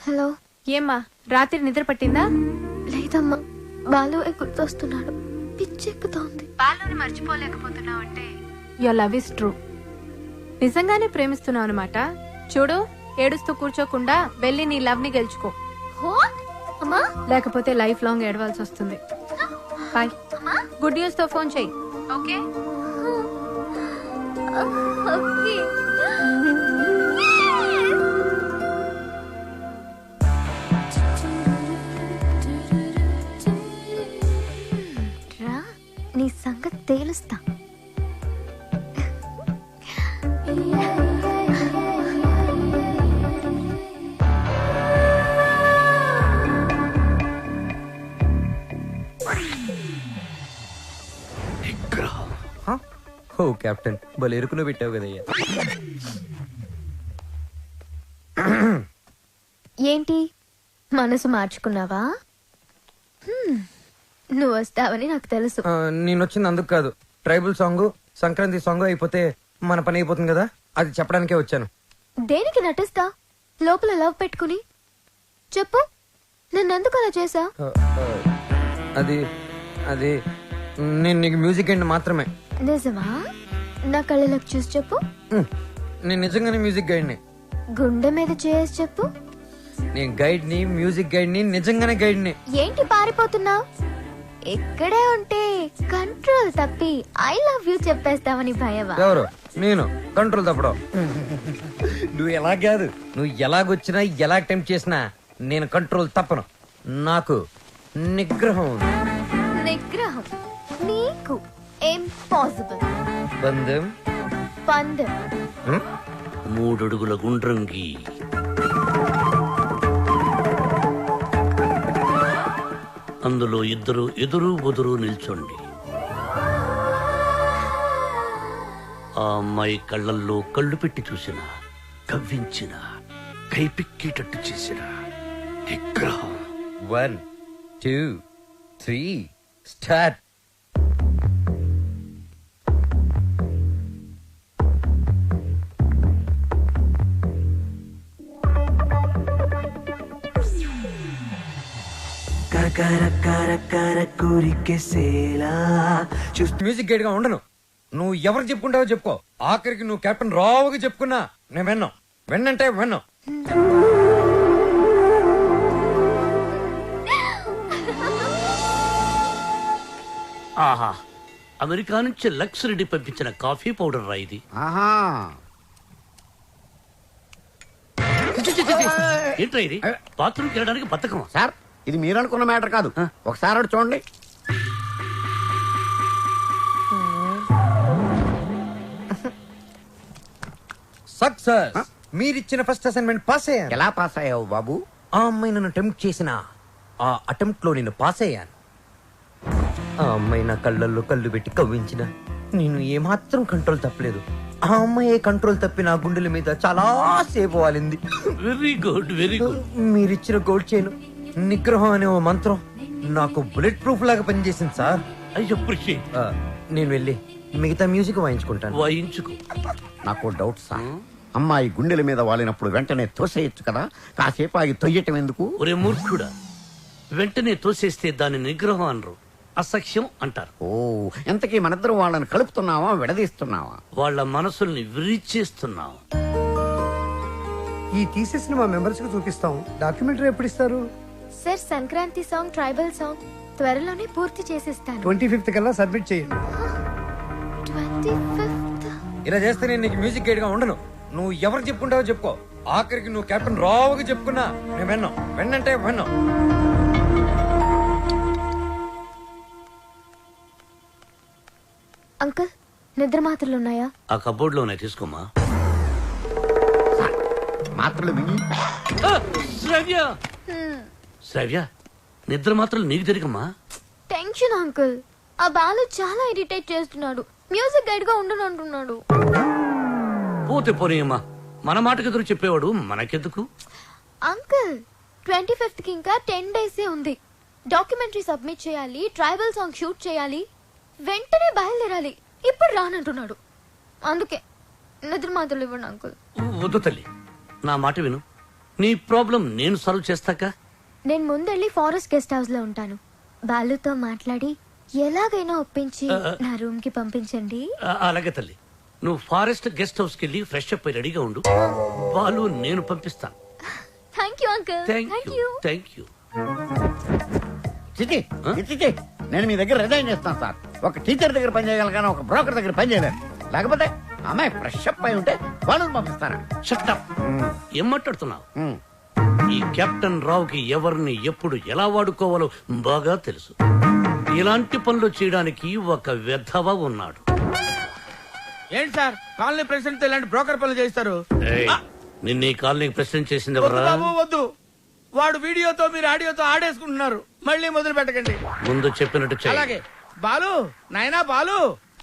Hello. ఏమ్మా రాత్రి నిద్ర పట్టిందా? లేదమ్మా బాలు గుర్తొస్తున్నాడు. పిచ్చెక్కుతోంది బాలుని మర్చిపోలేకపోతున్నావు అంటే యువర్ లవ్ ఇస్ ట్రూ నిజంగానే ప్రేమిస్తున్నావు అనమాట చూడు ఏడుస్తూ కూర్చోకుండా వెళ్ళి నీ లవ్ని గెలుచుకో. లేకపోతే లైఫ్ లాంగ్ ఏడవాల్సి వస్తుంది. బాయ్ గుడ్ న్యూస్తో ఫోన్ చెయ్యి ఓకే. ఓకే హ? ఓ కెప్టెన్ భలే ఎరుకులో పెట్టావు కదయ్యా. ఏంటి? మనసు మార్చుకున్నావా? హ్మ్, నువ్వు వస్తావని నాకు తెలుసు. నేను వచ్చింది అందుకు కాదు. ట్రైబల్ సాంగ్ సంక్రాంతి సాంగ్ అయిపోతే మన పని అయిపోతుంది కదా? అది చెప్పడానికే వచ్చాను. దేనికి నటిస్తా? లోపల లవ్ పెట్టుకుని? చెప్పు. నన్నెందుకు అలా చేసా అది అది నేను నీకు మ్యూజిక్ అండ్ మాత్రమే. నిజమా? నా కళ్ళలోకి చూసి చెప్పు. నేను నిజంగానే మ్యూజిక్ గైడ్ని. గుండె మీద చేసి చెప్పు. నేను గైడ్ని మ్యూజిక్ గైడ్ని నిజంగానే గైడ్ని. ఏంటి పారిపోతున్నావు? ఇక్కడే ఉంటే కంట్రోల్ తప్పి ఐ లవ్ యూ చెప్పేస్తావని భయమా ఎవరు? నేను. కంట్రోల్ తప్పడం. నువ్వు ఎలా కాదు. నువ్వు ఎలాగొచ్చినా ఎలా అటెంప్ట్ చేసినా నేను కంట్రోల్ తప్పను. నాకు నిగ్రహం ఉంది. నిగ్రహం. నీకు ఇంపాసిబుల్ బంధం పందెం. ఉమ్, మూడడుగుల గుండ్రంగి. అందులో ఇద్దరు ఎదురు బుదురు నిల్చోండి. ఆ అమ్మాయి కళ్ళల్లో కళ్ళు పెట్టి చూసిన కవ్వించిన కైపిక్కేటట్టు చేసిన. విగ్రహం. One two three start. Music గైడ్గా ఉండను. నువ్వు ఎవరు చెప్పుకుంటావో చెప్పుకో. ఆఖరికి నువ్వు కెప్టెన్ రావుగా చెప్పుకున్నా నేను విన్నాం. విన్నంటే విన్నాం. ఆహా. అమెరికా నుంచి లక్స్ రెడ్డి పంపించిన కాఫీ పౌడర్ రా ఇది. ఆహా. ఏంట్రా ఇది? బాత్రూమ్కి వెళ్ళడానికి బతకమా సార్ ఇది మీరు అనుకున్న మ్యాటర్ కాదు. ఒకసారి అటు చూడండి. సక్సెస్ మీరిచ్చిన ఫస్ట్ అసైన్మెంట్ పాస్ అయ్యాను. ఎలా పాస్ అయ్యావు బాబు? ఆ అమ్మాయి నన్ను అటెంప్ట్ చేసిన ఆ అటెంప్ట్లో నేను పాస్ అయ్యాను. ఆ అమ్మాయి నా కళ్ళల్లో కళ్ళు పెట్టి కవ్వించిన. నేను ఏమాత్రం కంట్రోల్ తప్పలేదు. ఆ అమ్మాయి కంట్రోల్ తప్పి నా గుండెల మీద చాలా సేపు వాలింది. వెరీ గుడ్ వెరీ గుడ్ మీరిచ్చిన గోల్డ్ చైన్ నిగ్రహం అనే ఓ మంత్రం నాకు బుల్లెట్ ప్రూఫ్ లాగా పనిచేసింది సార్. ఐ అప్రిషియేట్ ఆ, నేను వెళ్ళి మిగతా మ్యూజిక్ వాయించుకుంటాను. వాయించుకో. నాకు డౌట్ సార్. అమ్మాయి గుండెల మీద వాలినప్పుడు వెంటనే తోసేయచ్చు కదా? కాసేపు ఆగి తొయ్యటం ఎందుకు? ఒరే మూర్ఖుడా వెంటనే తోసేస్తే దాని నిగ్రహం అనరు అసఖ్యం అంటారు. ఓ ఎంతకీ మనిద్దరం వాళ్ళని కలుపుతున్నావా విడదీస్తున్నావా? వాళ్ళ మనసుల్ని విరిచేస్తున్నాం. ఈ తీసేసిన మా మెంబర్స్కు చూపిస్తాం. డాక్యుమెంటరీ ఎప్పుడు ఇస్తారు? Sir Sankranti song tribal song త్వరలోనే పూర్తి చేసేస్తాను. ట్వంటీ ఫిఫ్త్ కల్లా సబ్మిట్ చేయండి. Twenty fifth? ఇలా చేస్తే నేను నీకు మ్యూజిక్ గైడ్గా ఉండను. నువ్వు ఎవరు చెప్పుకుంటావో చెప్పుకో. ఆఖరికి నువ్వు కెప్టెన్ రావుగా చెప్పుకున్నా. నేను విన్నాం. విన్నంటే విన్నాం. అంకుల్ నిద్ర మాత్రలు ఉన్నాయా? ఆ కబోర్డ్లోనే తీసుకోమా మాత్రలు మింగి ఆ, శ్రవ్య! శ్రవ్య నిద్ర మాత్రం నీకు తిరిగమ్మా టెన్షన్ అంకుల్. ఆ బాలు చాలా ఇరిటేట్ చేస్తున్నాడు. మ్యూజిక్ గైడ్గా ఉండను అంటున్నాడు. పోతే పోనీయమ్మా. మన మాటకు ఎదురు చెప్పేవాడు మనకెందుకు? అంకుల్ ట్వంటీ ఫిఫ్త్కి ఇంకా టెన్ డేసే ఉంది. డాక్యుమెంటరీ సబ్మిట్ చేయాలి ట్రైబల్ సాంగ్ షూట్ చేయాలి వెంటనే బయలుదేరాలి. ఇప్పుడు రానంటున్నాడు. అందుకే నిద్ర మాత్రలు ఇవ్వండి అంకుల్. వద్దు తల్లి. నా మాట విను. నీ ప్రాబ్లం నేను సాల్వ్ చేస్తాక? నేను ముందెళ్ళి ఫారెస్ట్ గెస్ట్ హౌస్లో ఉంటాను. బాలుతో మాట్లాడి ఎలాగైనా ఒప్పించి నా రూమ్కి పంపించండి అలాగే తల్లి. నువ్వు ఫారెస్ట్ గెస్ట్ హౌస్కి వెళ్ళి ఫ్రెష్ అప్ అయి రెడీగా ఉండు. వాళ్ళు నేను పంపిస్తాను. Thank you uncle thank you thank you చిచి నేను మీ దగ్గర రిజైన్ చేస్తాను సార్. ఒక టీచర్ దగ్గర పని చేయగలను ఒక బ్రోకర్ దగ్గర పని చేయలేను. లేకపోతే అమ్మాయి ఫ్రెష్ అప్ అయి ఉంటే వాళ్ళని పంపిస్తారా షట్టప్ ఏం మాట్లాడుతున్నావు. ఈ కెప్టెన్ రావుకి ఎవరిని ఎప్పుడు ఎలా వాడుకోవాలో బాగా తెలుసు. ఇలాంటి పనులు చేయడానికి ఒక వెధవ ఉన్నాడు. ఏంటి సార్? కాలనీ ప్రెసిడెంట్ ఇలాంటి బ్రోకర్ పనులు చేస్తారు ఏయ్, నిన్న ఈ కాలనీకి ప్రెసిడెంట్ చేసింది వద్దు ఎవరా? బాబు వద్దు. వాడు వీడియోతో మీరు ఆడియోతో ఆడేసుకుంటున్నారు. మళ్ళీ మొదలు పెట్టకండి. ముందు చెప్పినట్టు చెయ్యి. అలాగే. బాలు నాయనా బాలు.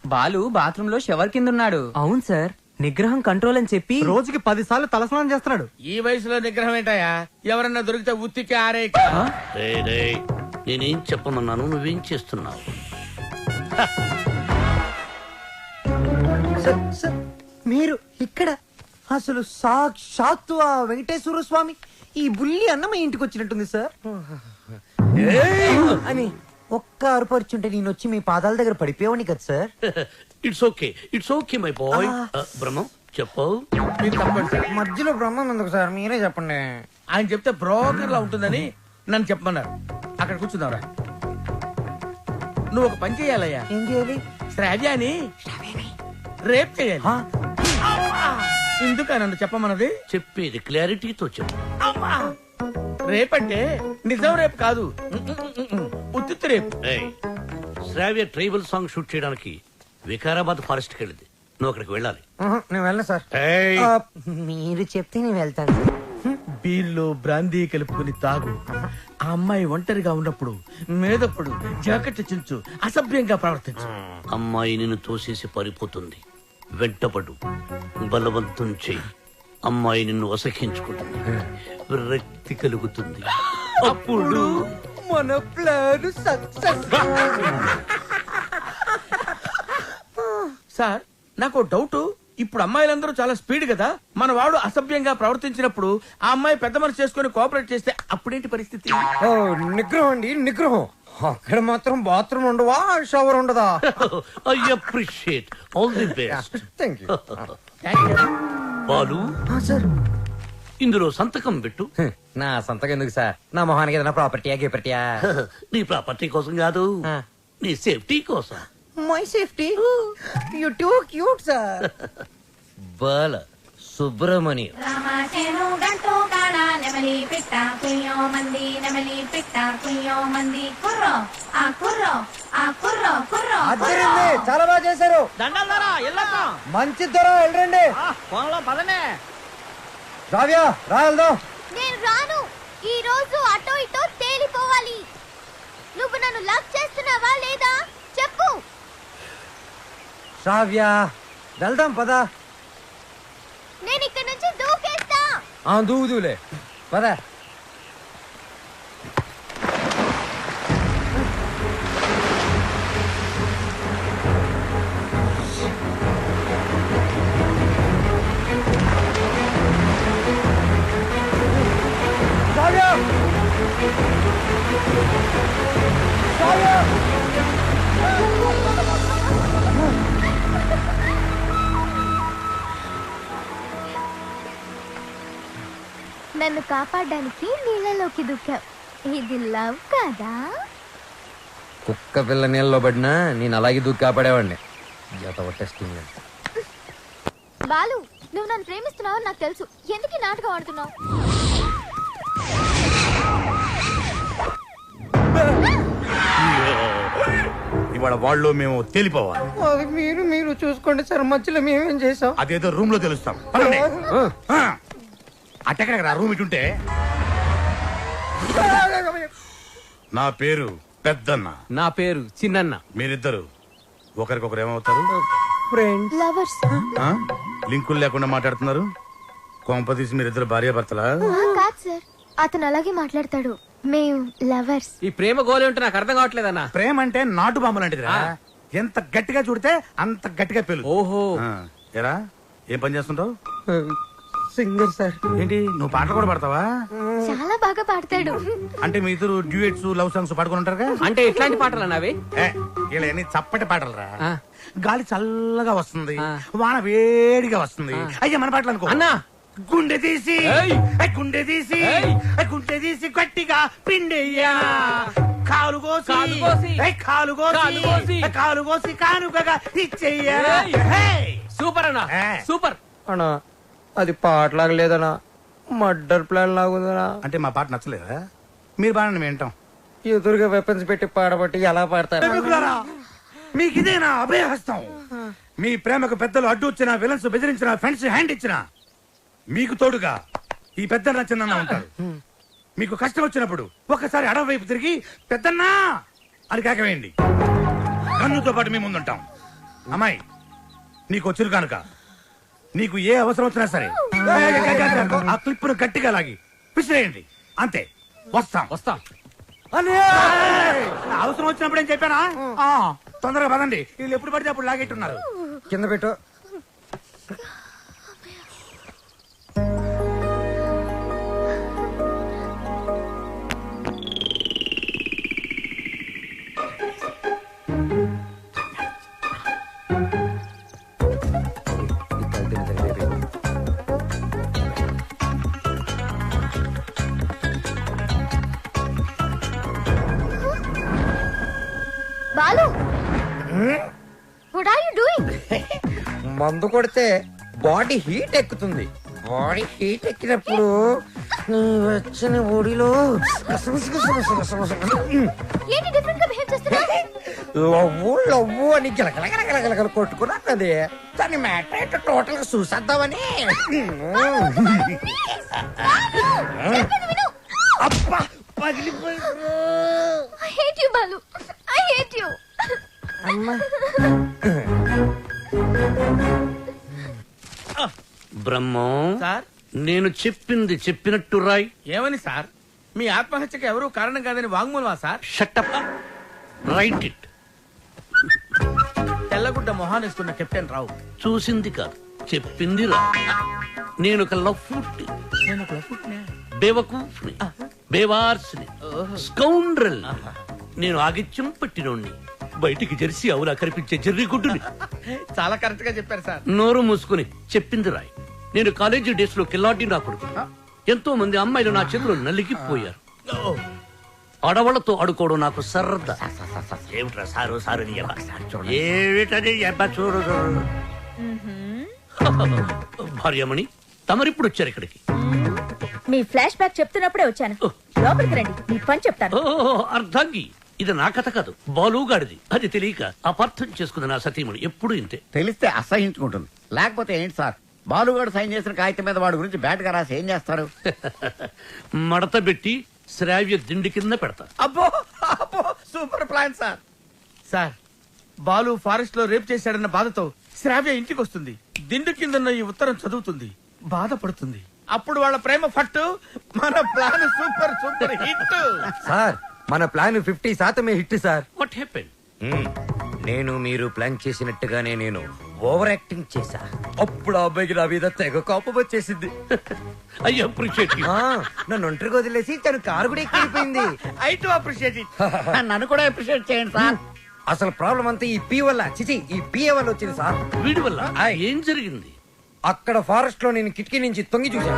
బాలు బాత్రూమ్లో షవర్ కింద ఉన్నాడు. అవును సార్. నిగ్రహం కంట్రోల్ అని చెప్పి రోజుకి పది సార్లు తలస్నానం చేస్తున్నాడు. ఈ వయసులో నిగ్రహం ఏంటయ్యా? ఎవరన్నా దొరికితే ఉత్తికి ఆరే నేనేం చెప్పమన్నాను నువ్వేం చేస్తున్నావు? సార్ సార్ మీరు ఇక్కడ అసలు సాక్షాత్తు ఆ వెంకటేశ్వర స్వామి ఈ బుల్లి అన్న మా ఇంటికి వచ్చినట్టుంది సార్. అని ఒక్క అరుపరుచుంటే నేను వచ్చి మీ పాదాల దగ్గర పడిపోయావని కదా sir. It's okay it's okay my boy Brahmam చెప్పు. మీరు తప్పండి సార్ మధ్యలో బ్రహ్మం ఎందుకు సార్ మీరే చెప్పండి. ఆయన చెప్తే బ్రోకర్ లా ఉంటుందని నన్ను చెప్పమన్నారు. అక్కడ కూర్చున్నావురా నువ్వు ఒక పని చేయాలయ్యా. ఏం చేయాలి? శ్రావ్యాని రేప్ చేయాలి. ఎందుక నన్ను చెప్పమన్నది? చెప్పేది క్లారిటీతో చెప్పు. అమ్మా! రేపంటే నిజం రేపు కాదు. ఉత్తిత్తు రేపు. శ్రావ్య ట్రైబల్ సాంగ్ షూట్ చేయడానికి వికారాబాద్ ఫారెస్ట్కి వెళ్ళింది. నువ్వు అక్కడికి వెళ్ళాలి. నేను వెళ్ళను సార్. ఏయ్, ఆ, మీరు చెప్తే నేను వెళ్తాను బీర్లో బ్రాందీ కలుపుకుని తాగు. ఆ అమ్మాయి ఒంటరిగా ఉన్నప్పుడు మేదప్పుడు జాకెట్ చించు అసభ్యంగా ప్రవర్తించు. అమ్మాయి నిన్ను తోసేసి పారిపోతుంది. వెంటపడు. బలవంతం చెయ్యి. అమ్మాయి నిన్ను అసహించుకుంటుంది విరక్తి కలుగుతుంది. అప్పుడు మన ప్లాన్ సక్సెస్. సార్ నాకు డౌట్. ఇప్పుడు అమ్మాయిలందరూ చాలా స్పీడ్ కదా. మన వాడు అసభ్యంగా ప్రవర్తించినప్పుడు ఆ అమ్మాయి పెద్ద మనసు చేసుకుని కోఆపరేట్ చేస్తే అప్పుడేంటి పరిస్థితి? ఓ నిగ్రహం అండి నిగ్రహం. అక్కడ మాత్రం బాత్రూమ్ ఉండవా షవర్ ఉండదా? I appreciate all the best thank you. Balu? Sir. ఇందులో సంతకం పెట్టు. నా సంతకం ఎందుకు సార్? నా మొహానికి ఏదైనా ప్రాపర్టీయా గిపర్టీయా నీ ప్రాపర్టీ కోసం కాదు. ఆ. నీ సేఫ్టీ కోసం. My safety you too cute sir బాల గంటూ నెమలి పిట్ట కుయ్యో మంది నెమలి పిట్ట కుయ్యో మంది కుర్రో ఆ కుర్రో ఆ కుర్రో కుర్రో అద్దరింది చాలా బాగా చేశారు మంచి ధర వెళ్ళండి రావ్యా రా వెళ్దాం నేను రాను. ఈ రోజు అటో ఇటో తేలిపోవాలి నువ్వు నన్ను లవ్ చేస్తున్నావా లేదా చెప్పు శ్రావ్య వెళ్దాం పదా. నేను ఇక్కడ నుంచి దూకేస్తా. దూదులే పద. నన్ను కాపాడడానికి నీళ్ళలోకి దూకావు. ఇది లవ్ కదా? కుక్క పిల్ల నీళ్ళలో పడినా నేను అలాగే దూకి కాపాడేవాడిని. జత టెస్టింగ్ బాలు నువ్వు నన్ను ప్రేమిస్తున్నావు నాకు తెలుసు. ఎందుకు ఈ నాటకం ఆడుతున్నావు? ఇవాళ వాళ్ళు మేము తేలిపోవాలి. అది మీరు మీరు చూసుకోండి సార్. మధ్యలో మేమేం చేసాం? అదేదో రూమ్లో తెలుస్తాం. పదండి. ఆ. అట్టెక్కడ రా రూమ్ ఇటుంటే? నా పేరు పెద్దన్న. నా పేరు చిన్నన్న. మీరిద్దరు ఒకరికొకరు ఏమవుతారు? లవర్స్? లింకులు లేకుండా మాట్లాడుతున్నారు? కొంప తీసి మీరిద్దరు భార్య భర్తలా కాదు సార్. అతను అలాగే మాట్లాడతాడు. మేము లవర్స్ ఈ ప్రేమ గోలి ఉంటే నాకు అర్థం కావట్లేదన్న. ప్రేమ అంటే నాటు బాంబు లాంటిదిరా. ఎంత గట్టిగా చూడితే అంత గట్టిగా పేలు. ఓహో. ఎరా? ఏం పని చేస్తుంటావు? సింగర్ సార్ ఏంటి నువ్వు పాటలు కూడా పాడతావా? చాలా బాగా పాడతాడు. అంటే మీ ఇద్దరు డ్యూయట్స్ లవ్ సాంగ్స్ పాడుకుని ఉంటారుగా? అంటే ఎట్లాంటి పాటలు అన్నవి అన్ని చప్పటి పాటలు రా. గాలి చల్లగా వస్తుంది. వాన వేడిగా వస్తుంది. అయ్యా మన పాటలు అనుకో. అన్నా. గుండె తీసి గుండె తీసి గుండె తీసి గట్టిగా పిండెయ్యా. కాలు కోసి కాలు కోసి. ఏయ్, కాలు కోసి కాలు కోసి. ఏయ్, కాలు కోసి కానుకగా ఇచ్చెయ్యా. సూపర్ అన్నా. సూపర్. అన్నా అది పాటలాగా లేదనా మర్డర్ ప్లాన్ లాగుదనా అంటే మా పాట నచ్చలేదా? మీరు బాగా మేము వింటాం. ఎదురుగా వెపన్స్ పెట్టి పాడబట్టి ఎలా పాడతారు? మీకు ఇదేనా అభయహస్తం? మీ ప్రేమకు పెద్దలు అడ్డు వచ్చిన విలన్స్ బెదిరించిన ఫ్రెండ్స్ హ్యాండ్ ఇచ్చిన మీకు తోడుగా ఈ పెద్ద చిన్న ఉంటారు. మీకు కష్టం వచ్చినప్పుడు ఒక్కసారి అడవి వైపు తిరిగి పెద్దన్నా! అని కేకవేయండి. కన్నుతో పాటు మీ ముందుంటాం. అమ్మాయి నీకు వచ్చిరు కనుక. నీకు ఏ అవసరం వచ్చినా సరే. ఆ క్లిప్పును గట్టిగా లాగి విసిరేయండి. అంతే. వస్తాం. వస్తాం! అవసరం వచ్చినప్పుడు ఏం చెప్పానా? ఆ, తొందరగా పదండి. వీళ్ళు ఎప్పుడు పడితే అప్పుడు లాగెట్టున్నారు. కింద పెట్టు. బాలు మందు కొడితే బాడీ హీట్ ఎక్కుతుంది. బాడీ హీట్ ఎక్కినప్పుడు నీ వచ్చిన ఒడిలో ఏంటి డిఫరెంట్గా బిహేవ్ లవ్వు లవ్వు అని గిలగలగలగలగల కొట్టుకున్నది దాని మ్యాటర్ ఏంటో టోటల్గా చూసేద్దామని. అబ్బా పగిలిపోయింది. You Brahmam sir? నేను చెప్పింది చెప్పినట్టు రాయ్. ఏమని సార్? మీ ఆత్మహత్యకి ఎవరు కారణం కాదని వాంగ్మూలమా సార్? షట్టప్ రైట్ ఇట్ తెల్లగుడ్డ మొహానేసుకున్న కెప్టెన్ రావు. చూసింది కాదు చెప్పింది రా నేను ఒక లవ్ నేను ఒక లఫుట్నే. బేవకూఫ్ని బేవార్స్ని స్కౌండ్రల్ నేను ఆగిత్యం పట్టినోణ్ణి. బయటికి జెర్సీ అవులా కనిపించే జెర్రీ గుడ్డుని. చాలా కరెక్ట్గా చెప్పారు సార్. నోరు మూసుకుని చెప్పింది రాయ్. నేను కాలేజీ డేస్లో కిల్లాడి నా కొడుకు ఎంతో మంది అమ్మాయిలు నా చేతిలో నలిగిపోయారు. ఆడవాళ్ళతో ఆడుకోవడం నాకు సరదా. ఏమిట్రా సారు సారు? ఏమిటది చూడు చూడు. భార్యమణి తమరిప్పుడు వచ్చారు ఇక్కడికి. మీ ఫ్లాష్ బ్యాక్ చెప్తున్నప్పుడే వచ్చాను. లోపలికి రండి. మీ పని చెప్తాను. ఓ అర్ధాంగి. ఇది నా కథ కాదు. బాలుగాడిది అది తెలియక అపార్థం చేసుకున్న నా సతీమణి. ఎప్పుడు ఇంతే. తెలిస్తే అసహించుకుంటుంది. లేకపోతే ఏంటి సార్? బాలుగాడు సైన్ చేసిన కాగితం మీద వాడి గురించి బ్యాట్గా రాసి ఏం చేస్తారు మడత పెట్టి శ్రావ్య దిండి కింద పెడతా. అబ్బో అబ్బో super plan sir. Sir Balu ఫారెస్ట్లో రేప్ చేశాడన్న బాధతో శ్రావ్య ఇంటికి వస్తుంది. దిండు కిందన్న ఈ ఉత్తరం చదువుతుంది. బాధపడుతుంది. అప్పుడు వాళ్ళ ప్రేమ ఫట్టు మన plan super super hit. Sir మన ప్లాన్ ఫిఫ్టీ శాతమే హిట్ సార్. What happen. నేను మీరు ప్లాన్ చేసినట్టుగానే నేను ఓవర్ యాక్టింగ్ చేశా. అప్పుడు ఆ అబ్బాయికి నా మీద తెగ కోపం వచ్చేసింది. ఐ అప్రిషియేట్ ఆ, నన్ను ఒంటరిగా వదిలేసి తను కారు కూడా ఎక్కిపోయింది. ఐ టు అప్రిషియేట్ ఇట్ నన్ను కూడా అప్రిషియేట్ చేయండి సార్. అసలు ప్రాబ్లం అంతా ఈ పీ వల్ల. చిచి ఈ పిఏ వల్ల వచ్చింది సార్? వీడి వల్ల? ఏం జరిగింది? అక్కడ ఫారెస్ట్లో నేను కిటికీ నుంచి తొంగి చూశాను